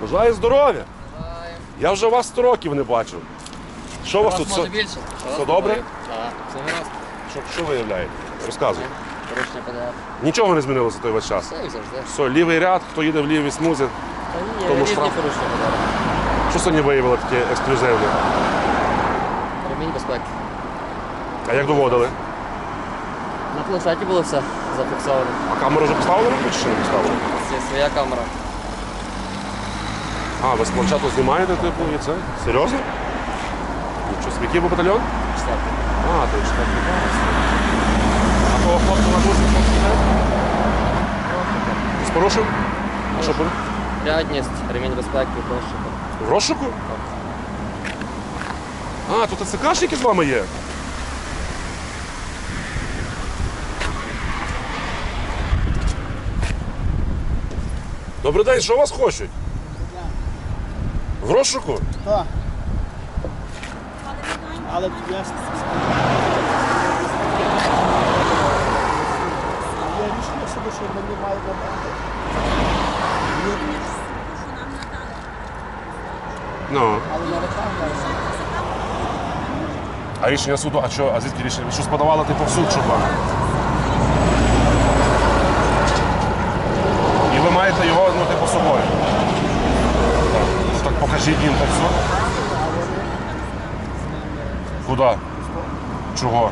Бажаю здоров'я. Я вже вас 100 років не бачив. Що у вас тут? Все, більше. все добре? Так, все гаразд. що, що виявляєте? Розказуй. Порушення ПДР. Нічого не змінилося за той весь час. Все як завжди. Все, лівий ряд, хто їде в лівій смузі. Та ні, Тому різні штраф. порушення ПДР. Що сьогодні виявили таке ексклюзивне? Ремінь безпеки. А як доводили? На планшеті було все зафіксовано. А камеру вже поставили чи ще не поставили? Це своя камера. А, ви з планшету знімаєте, типу, і це? Серйозно? Нічого собі, який був батальйон? Штраф. А, то клас. А того хлопця на є? З порушив? А що буде? Рядність, ремінь безпеки, розшуку. В розшуку? А, тут ТЦКшники з вами є? Добрий день, що вас хочуть? В розшуку? Так. Але я ж- Я рішення собі, що мені має надати. Ну. Але на руках зараз. А рішення суду, а що, а звідки рішення? Ви щось подавали типу в суд, щоб вам? І ви маєте його, ну, типу, собою. Покажіть їм так все. Куди? Чого?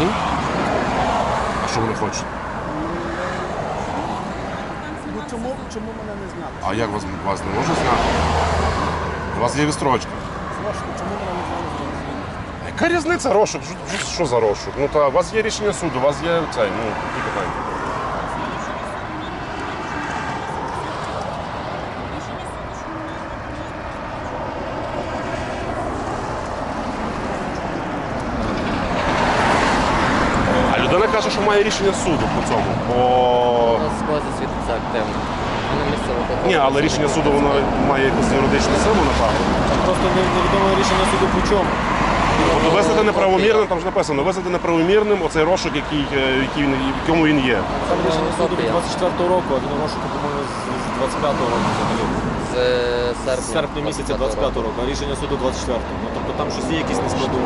М? А що вони хочуть? Ну чому, чому мене не зняли? А як вас, вас не можна зняти? У вас є зняли? Яка різниця розшук? Що, що- що за розшук? Ну та у вас є рішення суду, у вас є цей, ну, які питання. А людина каже, що має рішення суду по цьому. По... У нас бази світиться активно. Ні, але рішення суду воно має якусь юридичну силу, напевно. Просто невідомо рішення суду по чому. Тобто визнати неправомірним, там ж написано, визнати неправомірним оцей розшук, який, е, який він, в якому він є. Там рішення суду від 24 року, а він розшуку, по-моєму, з 25 року взагалі. З серпня. З серпня місяця 25 року, а рішення суду 24. Ну тобто там щось є якісь нескладові.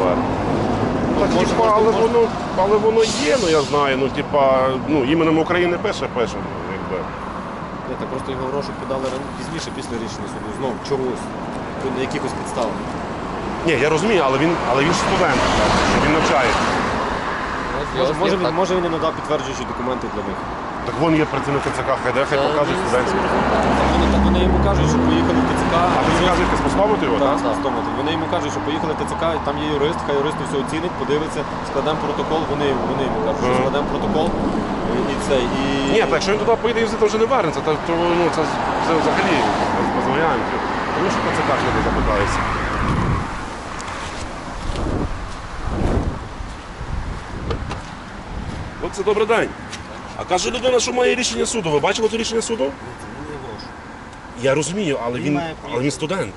Так, Може, типа, але просто- воно, але воно є, ну я знаю. Ну, типа, ну, іменем України пише, пише. Ну, якби. Ні, просто його в розшук подали ран- пізніше після рішення суду. Знову чогось. На якихось підставах. Ні, я розумію, але він, але він ж студент, що він навчається. Може, може, він, може він і надав підтверджуючі документи для них. Так вон є працівник ТЦК, хай де, хай покаже студентський. Так вони, так вони йому кажуть, що поїхали в ТЦК. А ви заказуєте поставити його, Так, так? так. Вони йому кажуть, що поїхали в ТЦК, і там є юрист, хай юрист все оцінить, подивиться, складемо протокол, вони, вони йому кажуть, що Мгм. складемо протокол і, це. І... Ні, так якщо він туди поїде їздити, вже не вернеться, то, то ну, це, це взагалі без, без варіантів. Тому що ТЦК ж не запитається. Хлопці, добрий день. А каже людина, що має рішення суду. Ви бачили це рішення суду? Я розумію, але Він він, має але він студент.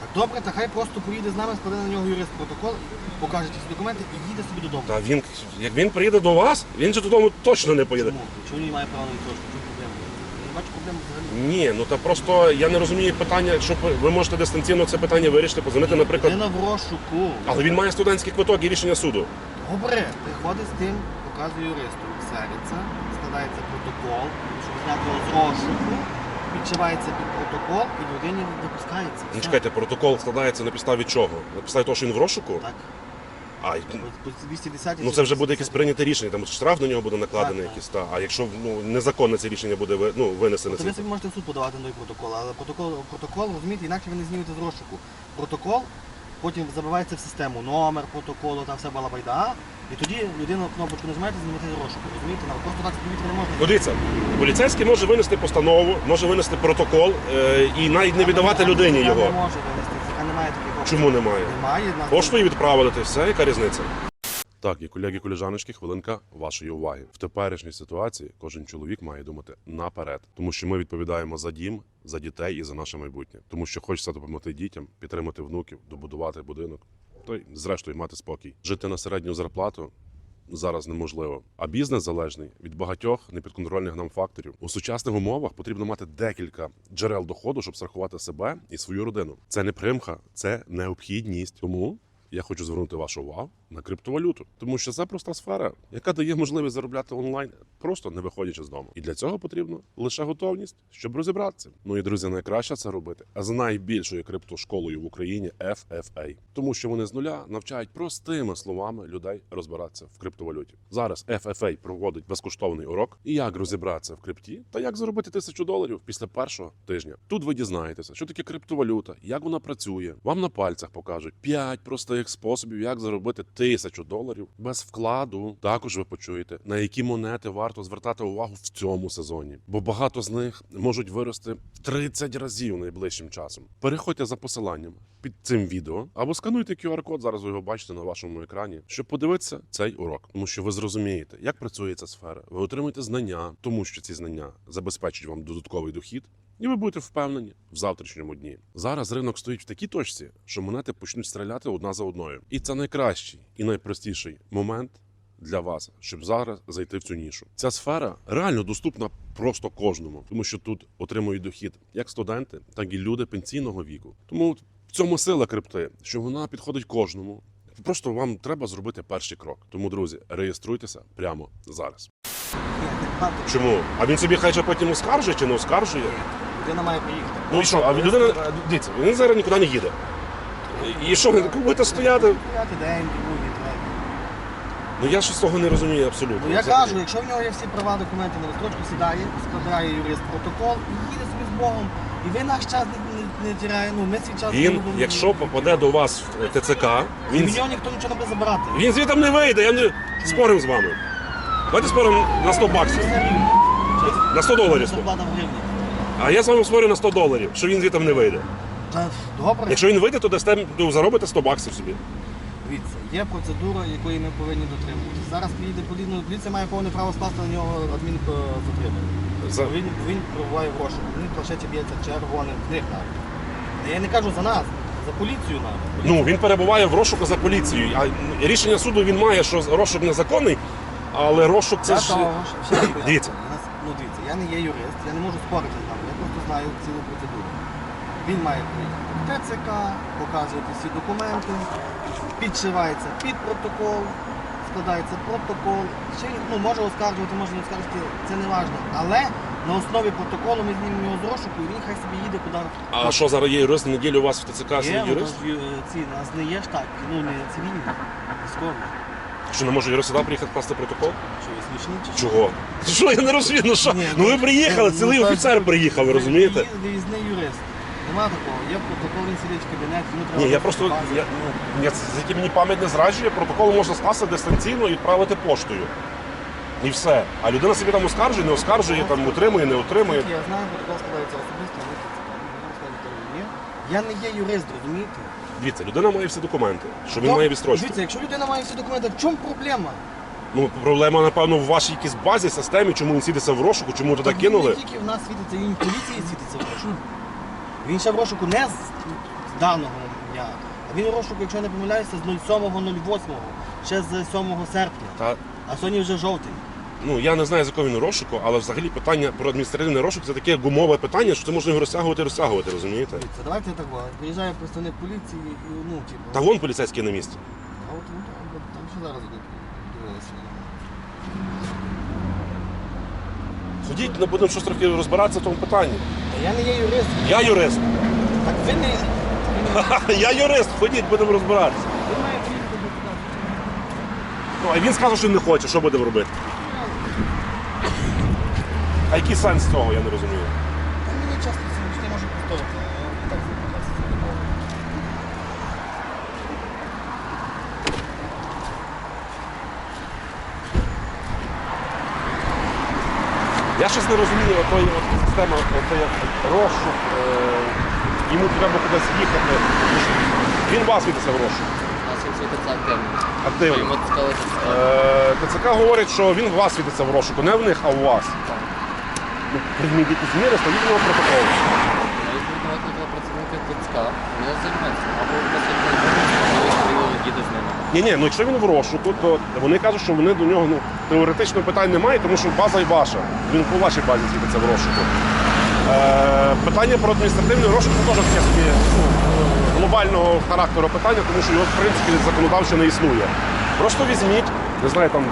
Так добре, та хай просто поїде з нами, складе на нього юрист протокол, покаже ці документи і їде собі додому. Та він, як він приїде до вас, він же додому точно не поїде. Чому? Чому він має право на відсрочку? Чому проблема? Я не бачу проблеми взагалі. Ні, ну та просто я не розумію питання, якщо ви- ви можете дистанційно це питання вирішити, позвонити, наприклад. Людина в розшуку. Але він має студентський квиток і рішення суду. Добре, приходить з тим, показує юристу. Сериться, складається протокол, щоб зняти його з розшуку, підшивається під протокол і людині випускається. Ну Все. чекайте, протокол складається на підставі чого? На підставі того, що він в розшуку? Так. А, По 210 ну це вже буде якесь прийняте рішення, там штраф на нього буде накладений Так, так. якийсь. Та. А якщо ну, незаконне це рішення буде ви- ну, винесене. То ви собі можете в суд подавати на той протокол, але протокол, протокол, розумієте, інакше ви не знімете з розшуку. Протокол потім забивається в систему, номер протоколу, там все балабайда, І тоді людина кнопочку нажимаєте, знімати розшуку. Розумієте? Нам просто так з не можна. Ну, дивіться, поліцейський може винести постанову, може винести протокол е, і навіть не віддавати людині його. не може винести. Це немає таких опцій. Чому немає? Немає. нас- Поштою відправили, то все, яка різниця? Так, і колеги, колежаночки, хвилинка вашої уваги. В теперішній ситуації кожен чоловік має думати наперед, тому що ми відповідаємо за дім, за дітей і за наше майбутнє. Тому що хочеться допомогти дітям, підтримати внуків, добудувати будинок, то й зрештою мати спокій. Жити на середню зарплату. Зараз неможливо, а бізнес залежний від багатьох непідконтрольних нам факторів. У сучасних умовах потрібно мати декілька джерел доходу, щоб страхувати себе і свою родину. Це не примха, це необхідність. Тому я хочу звернути вашу увагу на криптовалюту, тому що це проста сфера, яка дає можливість заробляти онлайн, просто не виходячи з дому. І для цього потрібно лише готовність, щоб розібратися. Ну і друзі, найкраще це робити з найбільшою криптошколою в Україні FFA. тому що вони з нуля навчають простими словами людей розбиратися в криптовалюті. Зараз FFA проводить безкоштовний урок, і як розібратися в крипті та як заробити тисячу доларів після першого тижня. Тут ви дізнаєтеся, що таке криптовалюта, як вона працює. Вам на пальцях покажуть 5 простих способів, як заробити тисячу доларів без вкладу. Також ви почуєте, на які монети варто звертати увагу в цьому сезоні, бо багато з них можуть вирости в 30 разів найближчим часом. Переходьте за посиланням під цим відео або скануйте QR-код. Зараз ви його бачите на вашому екрані, щоб подивитися цей урок, тому що ви зрозумієте, як працює ця сфера. Ви отримаєте знання, тому що ці знання забезпечать вам додатковий дохід. І ви будете впевнені в завтрашньому дні. Зараз ринок стоїть в такій точці, що монети почнуть стріляти одна за одною. І це найкращий і найпростіший момент для вас, щоб зараз зайти в цю нішу. Ця сфера реально доступна просто кожному, тому що тут отримують дохід як студенти, так і люди пенсійного віку. Тому в цьому сила крипти, що вона підходить кожному. Просто вам треба зробити перший крок. Тому, друзі, реєструйтеся прямо зараз. Чому? А він собі хай же потім оскаржує чи не оскаржує? Людина має приїхати. Ну і що, а людина, дивіться, він зараз нікуди не їде. І що, ви будете стояти? П'ятий день, другий, третій. Ну я з того не розумію абсолютно. Ну я Взагалі. кажу, якщо в нього є всі права, документи на розстрочку, сідає, складає юрист протокол і їде собі з Богом. І ви наш час не, не, не тіряє, ну ми свій час не Він, будемо- якщо попаде до вас в ТЦК, Він він, від нього ніхто нічого не буде забирати. він звідти не вийде, я не спорим з вами. Давайте споримо на 100 баксів. Це рівно. На 100 доларів. Зарплата в гривні. А я з вами спорю на 100 доларів, що він звідти не вийде. Та, Добре. Якщо він вийде, то дасте ну, заробите 100 баксів собі. Дивіться, є процедура, якої ми повинні дотримуватися. Зараз приїде поліція, поліція має повне право скласти на нього адмінзатримання. За... Він, він перебуває в розшуку, він планшеті б'ється червоним, в них навіть. Я не кажу за нас, за поліцію навіть. Ну він перебуває в розшуку за поліцією. А рішення суду він має, що розшук незаконний, але розшук це ж. того, ще. Дивіться. Ну дивіться, я не є юрист, я не можу спорити з вами, я просто знаю цілу процедуру. Він має приїхати в ТЦК, показувати всі документи, підшивається під протокол, складається протокол. Ще ну, може оскаржувати, може не оскаржувати, це не важливо. Але на основі протоколу ми знімемо його з розшуку і він хай собі їде куди. А що зараз є юрист неділю у вас в ТЦК Є, ну, юрист? то ж, е, нас не є штат, ну не цивільні, військові. Що не юрист сюди приїхати класти протокол? Що? Чого? Що я не розумію? Ну що? Ні, Ну ви приїхали, ну, цілий ну, офіцер так, ви- розумієте? ви Виїзний юрист. Нема такого. Є протокол, він сидить в кабінеті, йому треба. Ні, я просто я, я, з мені пам'ять не зраджує, протокол можна скласти дистанційно і відправити поштою. І все. А людина собі там оскаржує, не оскаржує, там утримує, не утримує. Я знаю, протокол складається особисто. Я не є юрист, розумієте? Дивіться, людина має всі документи, що він Ну, має відстрочку. Дивіться, якщо людина має всі документи, в чому проблема? Ну, проблема, напевно, в вашій якійсь базі, системі, чому він сидиться в розшуку, чому туди кинули. Він не тільки в нас світиться, він в поліції світиться в розшуку. Він ще в розшуку не з, з даного дня, а він в розшуку, якщо я не помиляюся, з 07.08, ще з 7 серпня. Та, А сьогодні вже жовтий. Ну, я не знаю, з якого він розшуку, але взагалі питання про адміністративний розшук це таке гумове питання, що це можна його розтягувати і розтягувати, розумієте? Дивіться, давайте так, бо приїжджає представник поліції і ну, типу. Та вон поліцейський на місці. А от ну, там, там ще зараз йдуть, дивилися. Ходіть, ми будемо щось трохи розбиратися в тому питанні. Та я не є юрист. Я юрист. Так ви не. Я юрист, ходіть, будемо розбиратися. Ви маєте їхати. Ну, а він сказав, що не хоче, що будемо робити? А який сенс цього, я не розумію. Мені часто не можу повторити. Я щось не розумію, отої от ото як розшук, е, йому треба кудись їхати. Він вас відеться в розшук. нас він активно. Активно. ТЦК говорить, що він вас відеться в розшуку, не в них, а у вас. так прийміть якісь міри, ставіть його протокол. Ми відповідно викликали працівників ТЦК. Або їде з ними. Ні, ні, ну якщо він в розшуку, то вони кажуть, що вони до нього ну, теоретично питань немає, тому що база і ваша. Він по вашій базі світиться в розшуку. Е, питання про адміністративний розшук це теж таке собі ну, глобального характеру питання, тому що його в принципі законодавчо не існує. Просто візьміть, не знаю, там.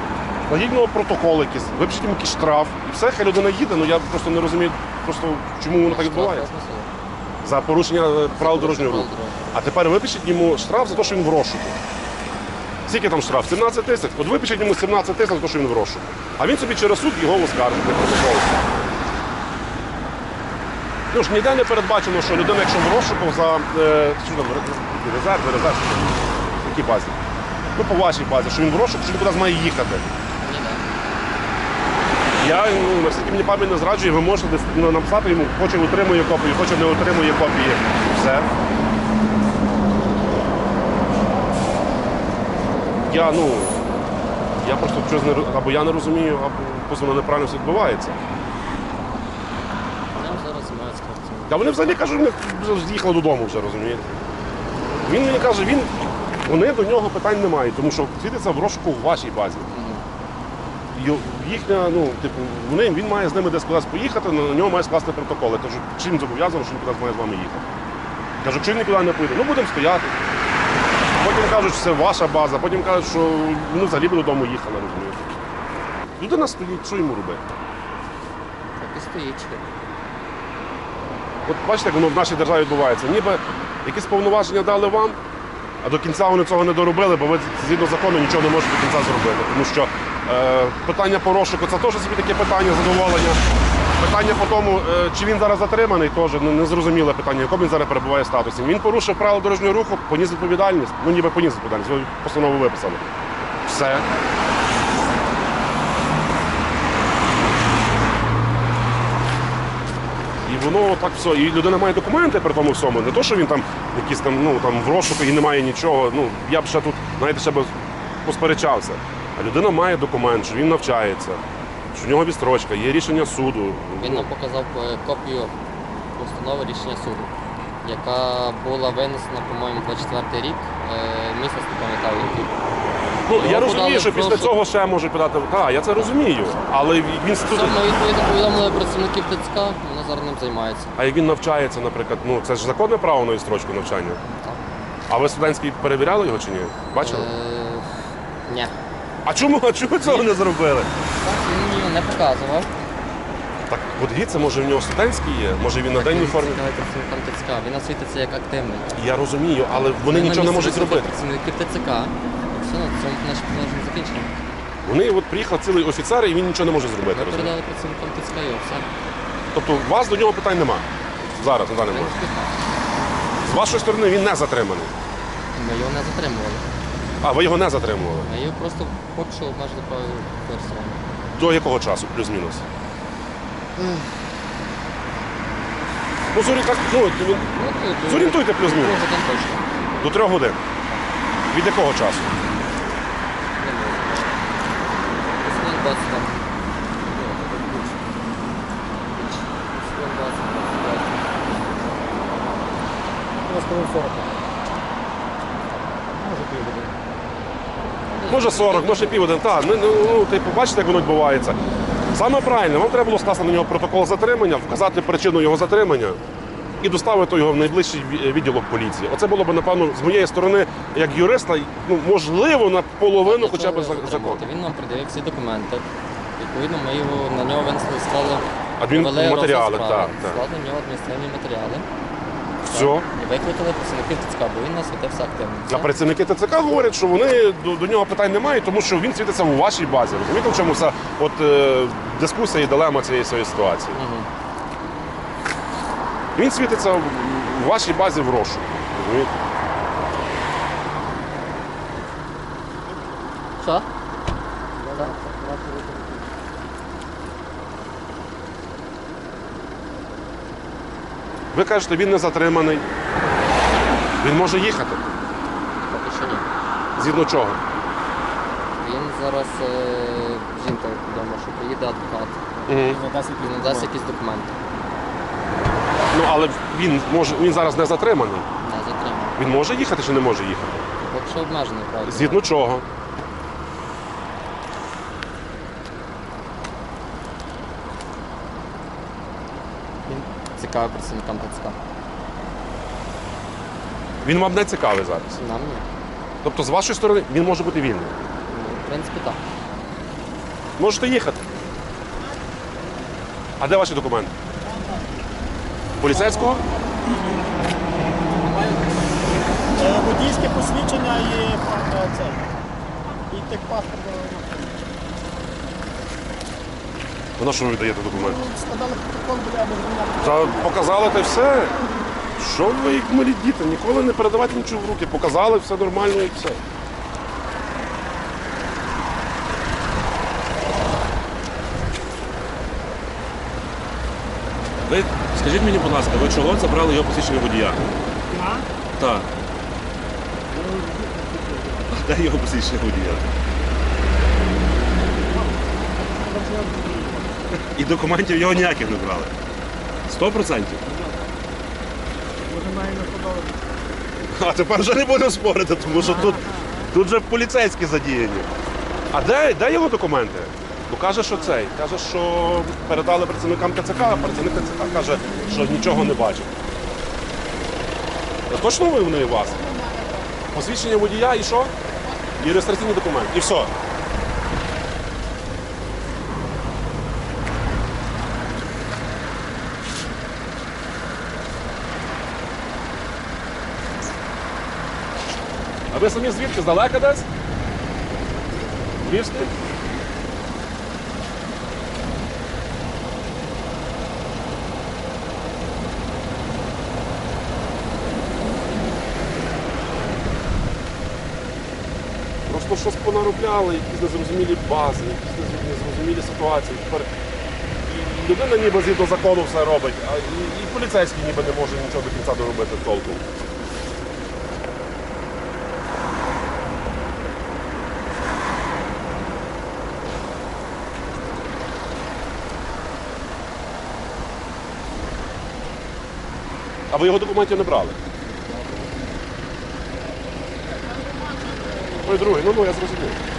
Складіть його протокол якийсь, випишіть йому якийсь штраф, і все, хай людина їде, ну я просто не розумію, просто чому воно так відбувається. За порушення е, правил дорожнього руху. А тепер випишіть йому штраф за те, що він в розшуку. Скільки там штраф? 17 тисяч. От випишіть йому 17 тисяч за те, що він в розшуку. А він собі через суд його оскаржить на протокол. Ну ж ніде не передбачено, що людина, якщо в розшуку за е, резерв, резерв, в якій базі? Ну, по вашій базі, що він в розшуку, що він кудись має їхати. Я ну, наскільки мені пам'ять не зраджує, ви можете ну, написати йому, хоче отримує копію, хоче не отримує копії. Все. Я, ну, я просто щось не або я не розумію, або просто воно неправильно все відбувається. Нам зараз працівники. Та вони взагалі кажуть, вже з'їхали додому вже, розумієте? Він мені каже, він, вони до нього питань не мають, тому що світиться в розшуку в вашій базі. Їхня, ну, типу, вони, він має з ними десь кудись поїхати, на нього має скласти протокол. Я кажу, чим зобов'язано, що він кудись має з вами їхати. Кажу, якщо він нікуди не поїде, ну будемо стояти. Потім кажуть, що це ваша база, потім кажуть, що вони взагалі би додому їхали, розумієте. Людина стоїть, що йому робити? Так і стоїть. От бачите, як воно в нашій державі відбувається. Ніби якісь повноваження дали вам, а до кінця вони цього не доробили, бо ви згідно закону нічого не можете до кінця зробити. Тому що питання по розшуку це теж собі таке питання задоволення. Питання по тому, е, чи він зараз затриманий, теж незрозуміле питання, в якому він зараз перебуває статусі. Він порушив правила дорожнього руху, поніс відповідальність. Ну ніби поніс відповідальність, постанову виписали. Все. І воно так все. І людина має документи при тому всьому. Не то, що він там якийсь там, ну там в розшуку і немає нічого. Ну я б ще тут, знаєте, ще б посперечався. Людина має документ, що він навчається, що в нього відстрочка, є рішення суду. Він нам показав копію постанови рішення суду, яка була винесена, по-моєму, 24 рік, е, місяць не пам'ятаю який. Ну я розумію, що після цього ще можуть подати. Так, я це розумію. Але він тут. відповідно повідомили працівників ТЦК, вони зараз ним займаються. А як він навчається, наприклад, ну це ж законне право на відстрочку навчання. Так. А ви студентський перевіряли його чи ні? Бачили? Е, ні. А чому, а чому цього не зробили? Так, він мені не показував. Так, от дивіться, може в нього студентський є, може він на денній формі. Працівникам ТЦК. Він освітиться як активний. Я розумію, але вони Ми нічого не місці можуть викликали зробити. Працівників ТЦК. Все, на цьому наше положення закінчено. Вони от приїхав цілий офіцер і він нічого не може зробити. Ми розумієте? передали працівникам ТЦК і все. Тобто у вас до нього питань нема. Зараз, на даний момент. З вашої сторони він не затриманий. Ми його не затримували. А ви його не затримували. Ми його просто поки що обмежили право пересування. До якого часу, плюс-мінус? Ну, зорі, так, ну, ви- Ну, зорієнтуйте плюс-мінус. Точно. До трьох годин. Від якого часу? Не можу. Десь хвилин 20 там. Десь хвилин 20, 20. Може 40, може півгодин. Так, ну, ну, ну, типу, бачите, як воно відбувається. Саме правильно, вам треба було скласти на нього протокол затримання, вказати причину його затримання і доставити його в найближчий відділок поліції. Оце було б, напевно, з моєї сторони, як юриста, ну, можливо, на половину Для хоча чого б його за- закон. затримувати? Він нам придивив всі документи. Відповідно, ми його на нього винесли, склали Адмінматеріали, провели розгляд так, так. Склали на нього адміністративні матеріали. Все. І викликали працівників ТЦК, бо він нас світився активно. А працівники ТЦК говорять, що вони до, до нього питань немає, тому що він світиться у вашій базі. Розумієте, в чому вся от, е, дискусія і дилема цієї всієї ситуації? Мгм. Він світиться в в вашій базі в розшуку. Розумієте? Що? Так. Ви кажете, він не затриманий. Він може їхати. Поки що ні. Згідно чого? Він зараз е, жінка вдома, що приїде адвокат Угу. Надасть якісь надасть документи. якісь документи. Ну але він може він зараз не затриманий. Не затримав. Він може їхати чи не може їхати? Поки що обмежений, правда. Згідно чого? Він цікавий працівникам ТЦК. Він вам не цікавий зараз. Нам ні. Тобто, з вашої сторони він може бути вільним. Ну, в принципі, так. Можете їхати. А де ваші документи? Поліцейського? Е, Водійське посвідчення і е, цей. І техпаспорт. Ну, на що ви віддаєте документи? Складали протокол, мене. Та показали та й все. Що ви як малі діти? Ніколи не передавайте нічого в руки. Показали, все нормально і все. Ви скажіть мені, будь ласка, ви чого забрали його посвідчення водія? Я? Так. А де його посвідчення водія? І документів його ніяких не брали. Сто процентів. А тепер вже не будемо спорити, тому що тут, тут же поліцейські задіяні. А де, де його документи? Бо каже, що цей. Каже, що передали працівникам ТЦК, а працівник ТЦК каже, що нічого не бачив. Точно ви вони у вас? Посвідчення водія і що? І реєстраційний документ. І все. А ви самі звідки? Здалека десь? Львівський? Просто щось понаробляли, якісь незрозумілі бази, якісь незрозумілі- ситуації. Тепер людина ніби згідно закону все робить, а і, і поліцейський ніби не може нічого до кінця доробити толком. А ви його документів не брали? Той другий, ну ну я зрозумів.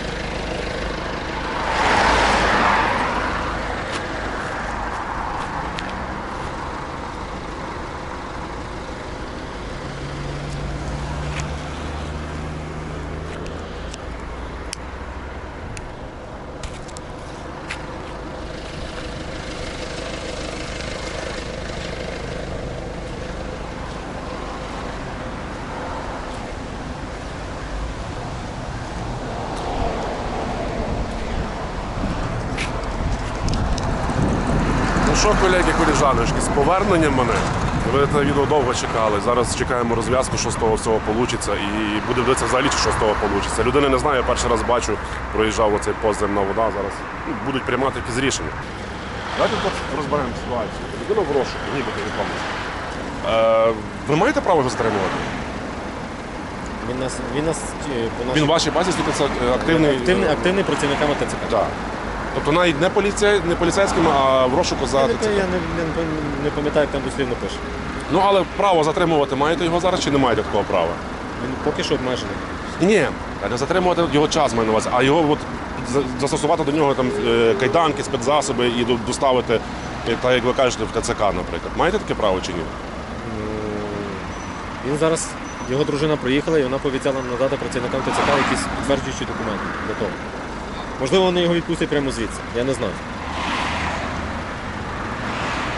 Ну що, колеги, коліжаночки, з поверненням мене. Ви це відео довго чекали. Зараз чекаємо розв'язку, що з того всього вийде. І буде дивитися взагалі, що з того вийде. Людини не знаю, я перший раз бачу, проїжджав оцей поземна вода. Зараз ну, будуть приймати якісь рішення. Давайте тут розберемо ситуацію. Людина в розшуку, нібито якомусь. Е, ви маєте право його затримувати? Він нас, він нас е, по нашій Він в вашій базі світиться е, активний. активний, активний працівниками ТЦК. Так. Тобто навіть не, поліцей, не поліцейським, а в розшуку за Я, не, я не, не, не пам'ятаю, як там дослівно пише. Ну але право затримувати маєте його зараз чи не маєте такого права? Він поки що обмежений. Ні, не затримувати його час маю на увазі, а його от за- застосувати до нього там е, кайданки, спецзасоби і до- доставити, е, так як ви кажете, в ТЦК, наприклад. Маєте таке право чи ні? Він зараз, його дружина приїхала і вона пообіцяла надати працівникам ТЦК якісь підтверджуючі документи для того. Можливо, вони його відпустять прямо звідси. Я не знаю.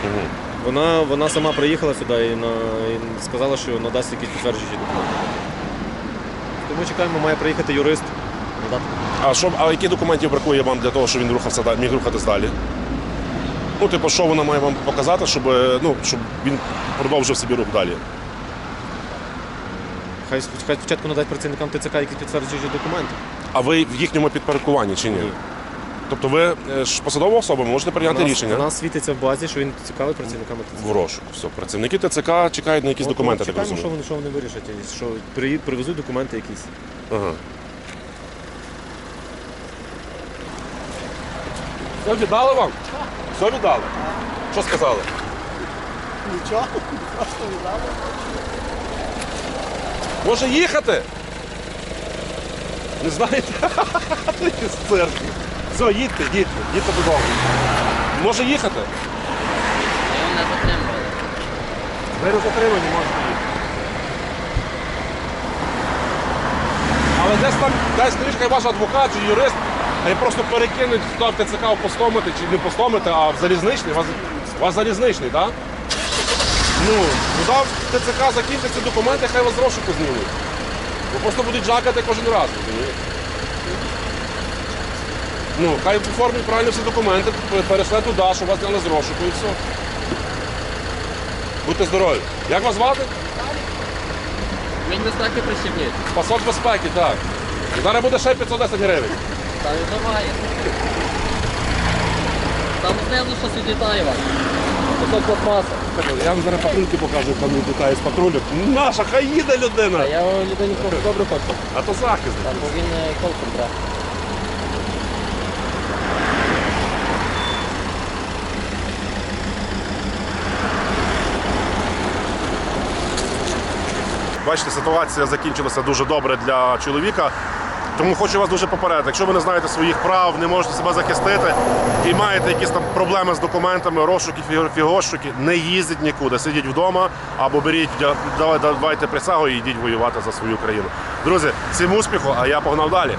Угу. Вона, вона сама приїхала сюди і, на, і сказала, що надасть якісь підтверджуючі документи. Тому чекаємо, має приїхати юрист. Надати. А що, а які документів бракує вам для того, щоб він рухався далі, міг рухатись далі? Ну, типу, що вона має вам показати, щоб, е, ну, щоб він продовжив собі рух далі? Хай, хай спочатку надасть працівникам ТЦК якісь підтверджуючі документи. А ви в їхньому підпорядкуванні чи ні? Ні. Тобто ви е, ж посадова особа, можете прийняти нас, рішення у нас світиться в базі, що він цікавий працівниками ТЦК. в розшук. Все, працівники ТЦК чекають на якісь От, документи, от так Чекаємо, що розумію. вони, що вони вирішать, і що при- привезуть документи якісь. Ага. Все віддали вам? Все віддали? Що сказали? Нічого, просто віддали. Може їхати? Не знаєте? З церкви. Все, їдьте, їдьте, їдьте додому. Може їхати? Його не затримували. Ви не затримані, можете їхати. Але десь там, десь хай ваш адвокат чи юрист, хай просто перекинуть туди в ТЦК постомити, чи не постомити, а в залізничний. Вас, вас залізничний, так? Да? Ну, туди в ТЦК закінчаться документи, хай вас з розшуку знімуть. Ви просто будуть жакати кожен раз, розумієте? Ну, хай оформлять правильно всі документи, перейшли туди, щоб вас зняли з розшуку і все. Будьте здорові. Як вас звати? Він безпеки прищепніть. Пасок безпеки, так. Зараз буде ще 510 гривень. Та віддаває. Там знизу щось відлітає вас. Кусок пластмаса. Я вам зараз патрульки покажу, як там літає з патрулю. Наша, хай їде людина. я людині добре хочу. А то захист. Та бо він е, колком брав. Бачите, ситуація закінчилася дуже добре для чоловіка. Тому хочу вас дуже попередити. Якщо ви не знаєте своїх прав, не можете себе захистити і маєте якісь там проблеми з документами, розшуки, фіго- фігошуки, не їздіть нікуди, сидіть вдома або беріть, давайте присягу і йдіть воювати за свою країну. Друзі, всім успіху, а я погнав далі.